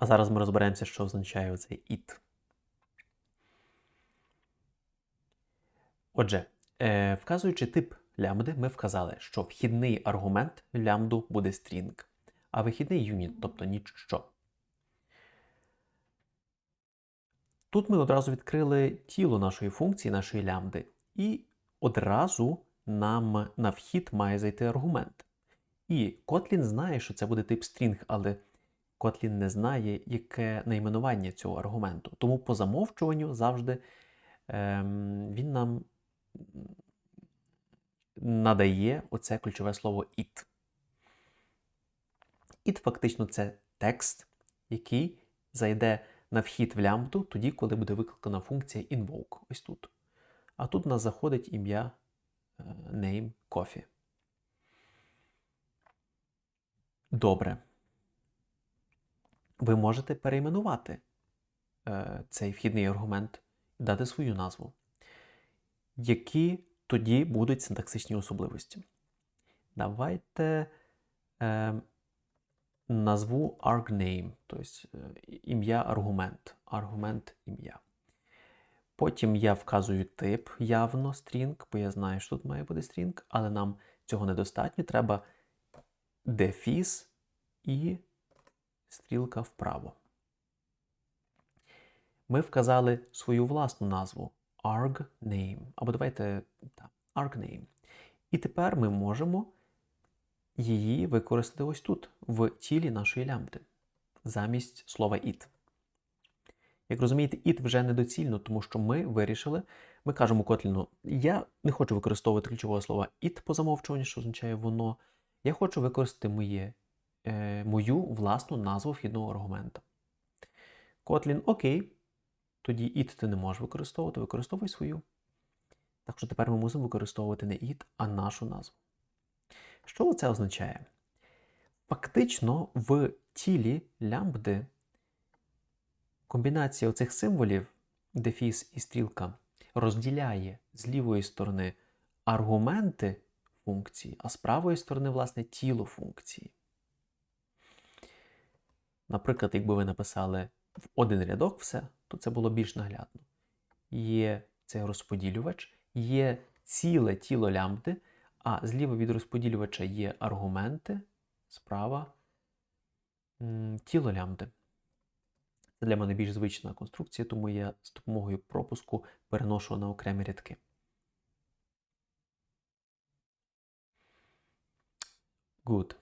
А зараз ми розберемося, що означає оцей it. Отже, е, вказуючи тип лямбди, ми вказали, що вхідний аргумент лямбду буде string, а вихідний юніт, тобто ніщо. Тут ми одразу відкрили тіло нашої функції, нашої лямбди, і одразу нам на вхід має зайти аргумент. І Kotlin знає, що це буде тип string, але Kotlin не знає, яке найменування цього аргументу. Тому по замовчуванню завжди ем, він нам надає оце ключове слово it. It фактично це текст, який зайде на вхід в лямбду тоді, коли буде викликана функція invoke. Ось тут. А тут у нас заходить ім'я е, name coffee. Добре. Ви можете перейменувати е, цей вхідний аргумент і дати свою назву. Які тоді будуть синтаксичні особливості? Давайте е, назву argname, тобто е, ім'я аргумент. Аргумент ім'я. Потім я вказую тип явно string, бо я знаю, що тут має бути string, але нам цього недостатньо. Треба дефіс і стрілка вправо. Ми вказали свою власну назву argname. Або давайте так, argname. І тепер ми можемо її використати ось тут, в тілі нашої лямбди, замість слова it. Як розумієте, it вже недоцільно, тому що ми вирішили, ми кажемо Котліну, я не хочу використовувати ключового слова it по замовчуванню, що означає воно. Я хочу використати моє, мою власну назву вхідного аргумента. Kotlin окей. Тоді it ти не можеш використовувати, використовуй свою. Так що тепер ми мусимо використовувати не it, а нашу назву. Що це означає? Фактично в тілі лямбди комбінація оцих символів, дефіс і стрілка, розділяє з лівої сторони аргументи функції, а з правої сторони, власне, тіло функції. Наприклад, якби ви написали в один рядок все, то це було більш наглядно. Є цей розподілювач, є ціле тіло лямбди, а зліва від розподілювача є аргументи, справа тіло лямбди. Це для мене більш звична конструкція, тому я з допомогою пропуску переношу на окремі рядки. Good.